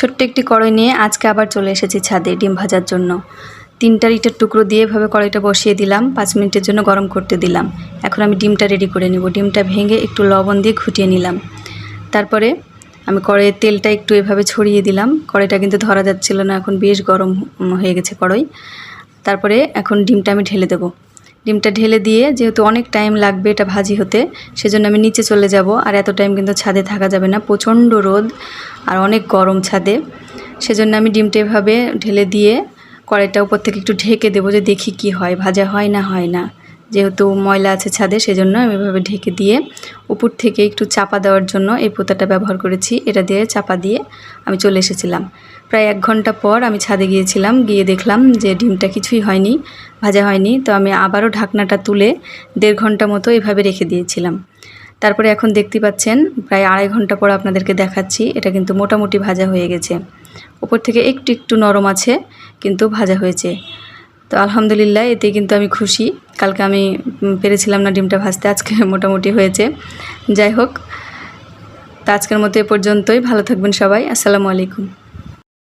ছোট্ট একটি কড়াই নিয়ে আজকে আবার চলে এসেছি ছাদে ডিম ভাজার জন্য। তিনটা ইটের টুকরো দিয়ে এভাবে কড়াইটা বসিয়ে দিলাম, পাঁচ মিনিটের জন্য গরম করতে দিলাম। এখন আমি ডিমটা রেডি করে নেব। ডিমটা ভেঙে একটু লবণ দিয়ে ঘুটিয়ে নিলাম। তারপরে আমি কড়াইয়ের তেলটা একটু এভাবে ছড়িয়ে দিলাম। কড়াইটা কিন্তু ধরা যাচ্ছিল না, এখন বেশ গরম হয়ে গেছে কড়াই। তারপরে এখন ডিমটা আমি ঢেলে দেবো। ডিমটা ঢেলে দিয়ে যেহেতু অনেক টাইম লাগবে এটা ভাজি হতে, সেজন্য আমি নিচে চলে যাব। আর এত টাইম কিন্তু ছাদে থাকা যাবে না। প্রচণ্ড রোদ আর অনেক গরম ছাদে। সেজন্য আমি ডিমটা এভাবে ঢেলে দিয়ে কড়াইটা উপর থেকে একটু ঢেকে দেবো যে দেখি কি হয়, ভাজা হয় না হয় না। যেহেতু ময়লা আছে ছাদে, সেজন্য আমি এভাবে ঢেকে দিয়ে উপর থেকে একটু চাপা দেওয়ার জন্য এই পোতাটা ব্যবহার করেছি। এটা দিয়ে চাপা দিয়ে আমি চলে এসেছিলাম। প্রায় এক ঘণ্টা পর আমি ছাদে গিয়েছিলাম, গিয়ে দেখলাম যে ডিমটা কিছুই হয়নি, ভাজা হয়নি। তো আমি আবারও ঢাকনাটা তুলে দেড় ঘণ্টা মতো এভাবে রেখে দিয়েছিলাম। তারপরে এখন দেখতে পাচ্ছেন, প্রায় আড়াই ঘণ্টা পর আপনাদেরকে দেখাচ্ছি, এটা কিন্তু মোটামুটি ভাজা হয়ে গেছে। উপর থেকে একটু একটু নরম আছে, কিন্তু ভাজা হয়েছে। তো আলহামদুলিল্লাহ, এতে কিন্তু আমি খুশি। কালকে আমি পেরেছিলাম না ডিমটা ভাজতে, আজকে মোটামুটি হয়েছে। যাই হোক, তো আজকের মতো এ পর্যন্তই। ভালো থাকবেন সবাই। আসসালামু আলাইকুম।